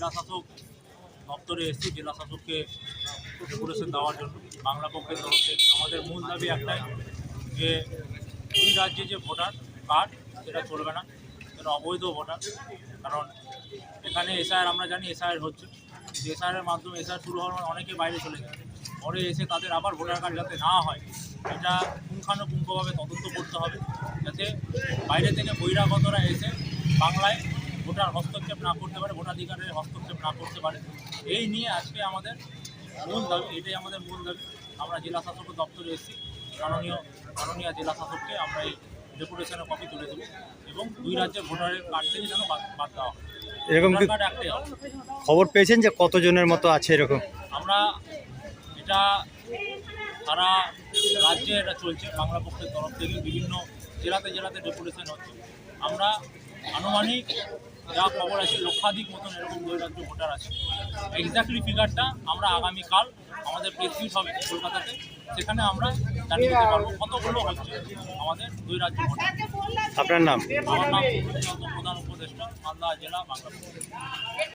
জেলা শাসক দপ্তরে এসেছি, জেলা শাসককে ডেপুটেশন দেওয়ার জন্য। বাংলা পক্ষের তরফ আমাদের মূল দাবি একটাই, যে দুই রাজ্যে যে ভোটার কার্ড, সেটা চলবে না। সেটা অবৈধ ভোটার, কারণ এখানে এসআইআর, আমরা জানি এসআইআর হচ্ছে। এসআইআরের মাধ্যমে এসআইআর শুরু হওয়ার পর অনেকে বাইরে চলে যায়। পরে এসে তাদের আবার ভোটার কার্ড যাতে না হয়, এটা পুঙ্খানুপুঙ্খভাবে তদন্ত করতে হবে। যাতে বাইরে থেকে বহিরাগতরা এসে বাংলায় ভোটার হস্তক্ষেপ না করতে পারে ভোটাধিকারের হস্তক্ষেপ না করতে পারে। এই নিয়ে আজকে আমাদের মূল দাবি এটাই আমাদের মূল দাবি। আমরা জেলা শাসক দপ্তরে এসেছি মাননীয় মাননীয় জেলা শাসককে আমরা এই ডেপুটেশনের কপি তুলে দেবো এবং দুই রাজ্যের ভোটারের কার্ড থেকে যেন বাদ দেওয়া হয়। এরকম খবর পেয়েছেন যে কতজনের মতো আছে এরকম? আমরা এটা সারা রাজ্যে এটা চলছে বাংলা পক্ষের তরফ থেকে বিভিন্ন জেলাতে জেলাতে ডেপুটেশন হচ্ছে। আমরা আনুমানিক যা খবর আছে লক্ষাধিক মতন এরকম দুই ভোটার আছে। এক্স্যাক্টলি ফিগারটা আমরা আগামীকাল আমাদের প্রেস মিট হবে কলকাতাতে। সেখানে আমরা জানিয়ে দিতে পারব কতগুলো হচ্ছে আমাদের দুই রাজ্য ভোটার। আপনার নাম? আমার নাম প্রধান উপদেষ্টা মালদা জেলা বাংলা পক্ষ।